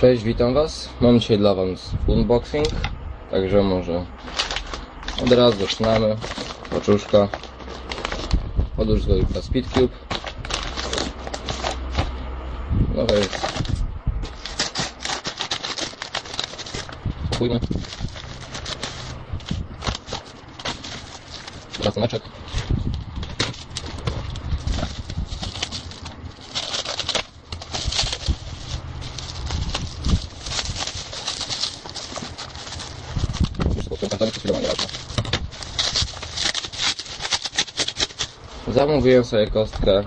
Cześć, witam Was. Mam dzisiaj dla Was unboxing, także może od razu zaczynamy. Paczuszka. Podróż do Speedcube. No to jest. Pójmy. Zamówiłem sobie kostkę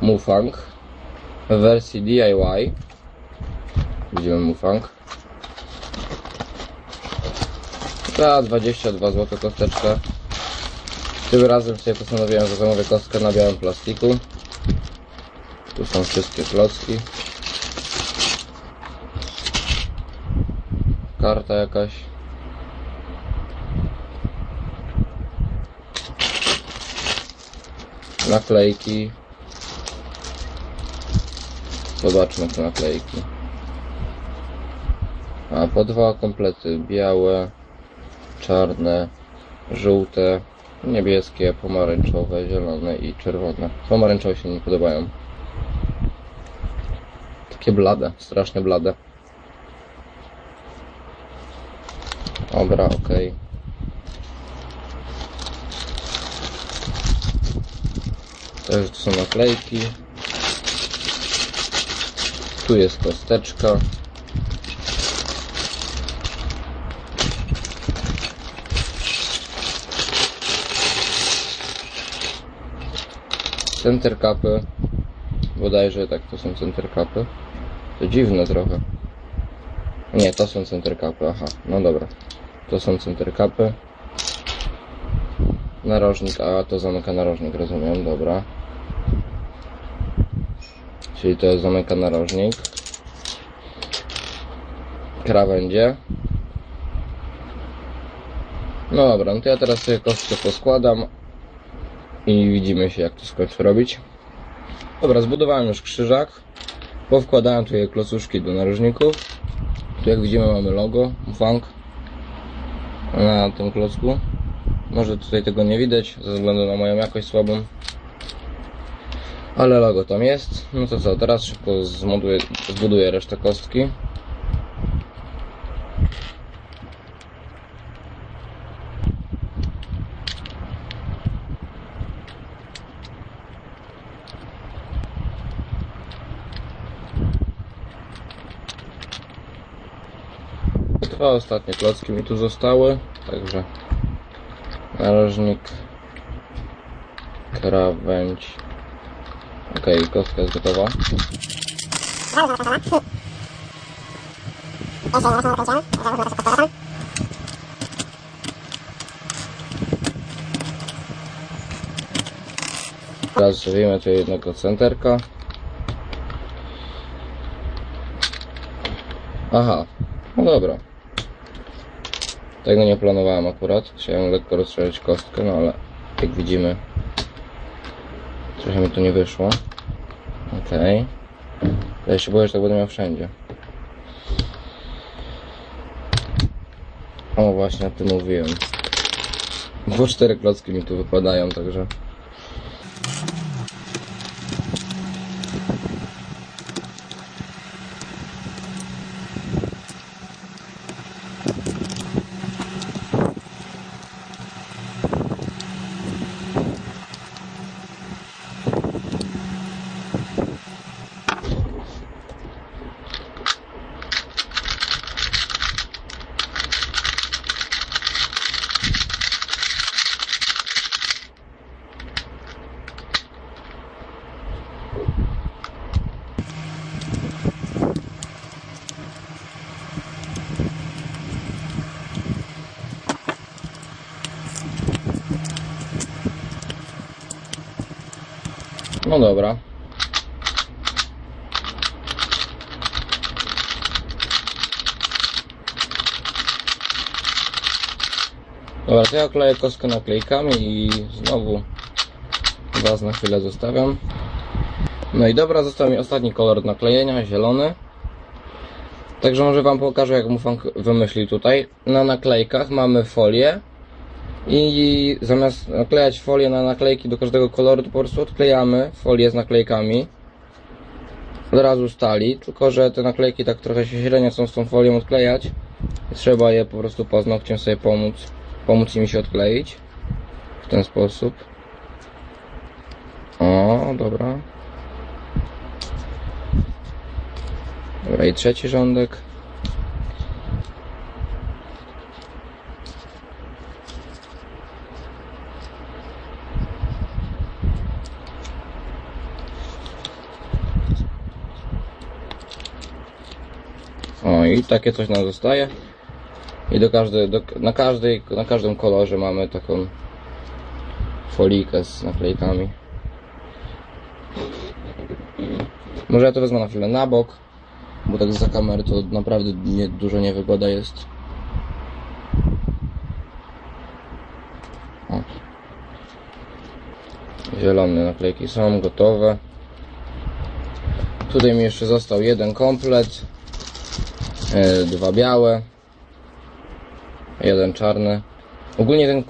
Mufang w wersji DIY. Widzimy Mufang. Za 22 zł kosteczka. Tym razem sobie postanowiłem, że zamówię kostkę na białym plastiku. Tu są wszystkie klocki. Karta jakaś. Naklejki. Zobaczmy te naklejki. A po dwa komplety białe, czarne, żółte, niebieskie, pomarańczowe, zielone i czerwone. Pomarańczowe się nie podobają. Takie blade, strasznie blade. Dobra, okej. Też są naklejki. Tu jest kosteczka. Center capy. Bodajże tak to są center capy. To dziwne trochę. Nie, to są center capy, aha. No dobra. To są center capy. Narożnik, a to zamyka narożnik, rozumiem, dobra. Czyli to zamyka narożnik. Krawędzie. No dobra, no to ja teraz sobie kostkę poskładam i widzimy się jak to skończę robić. Dobra, zbudowałem już krzyżak. Powkładałem tutaj klocuszki do narożników. Tu jak widzimy mamy logo Funk na tym klocku. Może tutaj tego nie widać ze względu na moją jakość słabą. Ale logo tam jest. No to co, teraz szybko zmoduję, zbuduję resztę kostki. Dwa ostatnie klocki mi tu zostały, także narożnik, krawędź. Okej, kostka jest gotowa. Teraz zrobimy tu jednego centerka. Aha, no dobra. Tego nie planowałem akurat. Chciałem lekko rozszerzyć kostkę, no ale jak widzimy trochę mi to nie wyszło. Okej. Ja się boję, że tak będę miał wszędzie. O, właśnie o tym mówiłem. Bo cztery klocki mi tu wypadają, także... No dobra. Dobra, to ja kleję kostkę naklejkami i znowu Was na chwilę zostawiam. No i dobra, został mi ostatni kolor naklejenia, zielony. Także może wam pokażę jak Mufang wymyślił tutaj. Na naklejkach mamy folię i zamiast naklejać folię na naklejki do każdego koloru, to po prostu odklejamy folię z naklejkami. Od razu stali, tylko że te naklejki tak trochę się średnio chcą z tą folią odklejać. Trzeba je po prostu paznokciem sobie pomóc, pomóc im się odkleić. W ten sposób. O, dobra. Dobra, i trzeci rządek. O, i takie coś nam zostaje. I do każdej, do, na każdej, na każdym kolorze mamy taką folijkę z naklejkami. Może ja to wezmę na chwilę na bok, bo tak za kamery to naprawdę nie, dużo jest. O. Zielone naklejki są gotowe. Tutaj mi jeszcze został jeden komplet. E, dwa białe. Jeden czarny. Ogólnie ten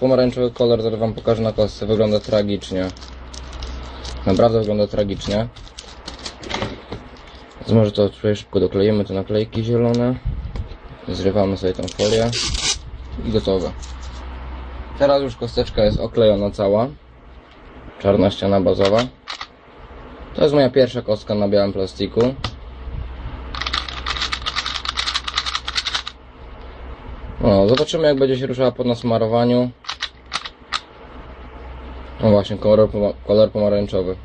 pomarańczowy kolor, zaraz wam pokażę na kostce, wygląda tragicznie. Naprawdę wygląda tragicznie. Więc może to tutaj szybko dokleimy te naklejki zielone. Zrywamy sobie tą folię. I gotowe. Teraz już kosteczka jest oklejona cała. Czarna ściana bazowa. To jest moja pierwsza kostka na białym plastiku. No, zobaczymy jak będzie się ruszała po nasmarowaniu. No właśnie, kolor, kolor pomarańczowy.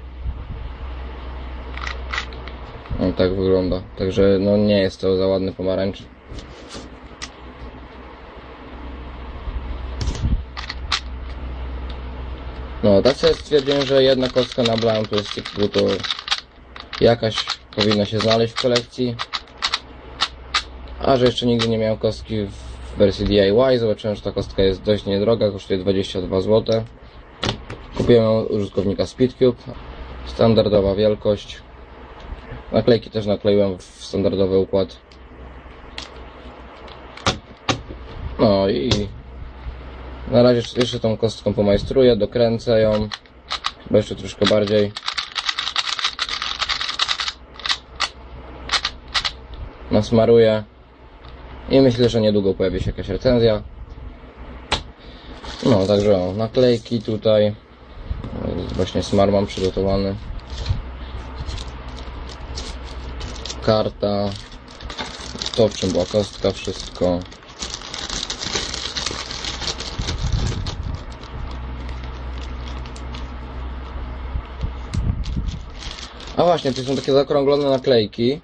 No tak wygląda. Także no nie jest to za ładny pomarańcz. No, tak sobie stwierdziłem, że jedna kostka na białym plastiku to jakaś powinna się znaleźć w kolekcji. A że jeszcze nigdy nie miałem kostki w wersji DIY, zobaczyłem, że ta kostka jest dość niedroga, kosztuje 22 zł. Kupiłem ją użytkownika Speedcube. Standardowa wielkość. Naklejki też nakleiłem w standardowy układ. No i na razie jeszcze- tą kostką pomajstruję, dokręcę ją, bo jeszcze troszkę bardziej. Nasmaruję i myślę, że niedługo pojawi się jakaś recenzja. No, także o, naklejki tutaj. O, Właśnie smar mam przygotowany. Karta. To w czym była kostka, wszystko. A właśnie, to są takie zakrąglone naklejki.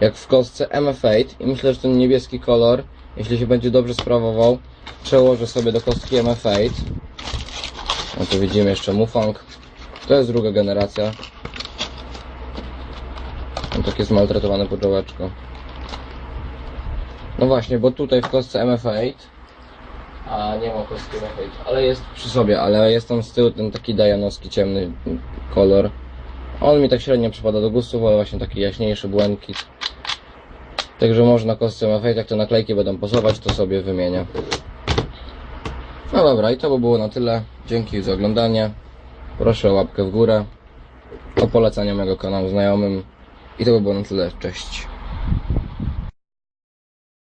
Jak w kostce MF8 i myślę, że ten niebieski kolor, jeśli się będzie dobrze sprawował, przełożę sobie do kostki MF8. No tu widzimy jeszcze Mufang. To jest druga generacja. Mam takie zmaltretowane pudełeczko. No właśnie, bo tutaj w kostce MF8 a nie ma kostki MF8, ale jest przy sobie, ale jest tam z tyłu ten taki dajanowski ciemny kolor. On mi tak średnio przypada do gustu, wolę właśnie taki jaśniejszy błękit. Także może na kostce MF8, jak te naklejki będą pasować, to sobie wymienię. No dobra, i to by było na tyle. Dzięki za oglądanie. Proszę o łapkę w górę, o polecanie mojego kanału znajomym. I to by było na tyle. Cześć.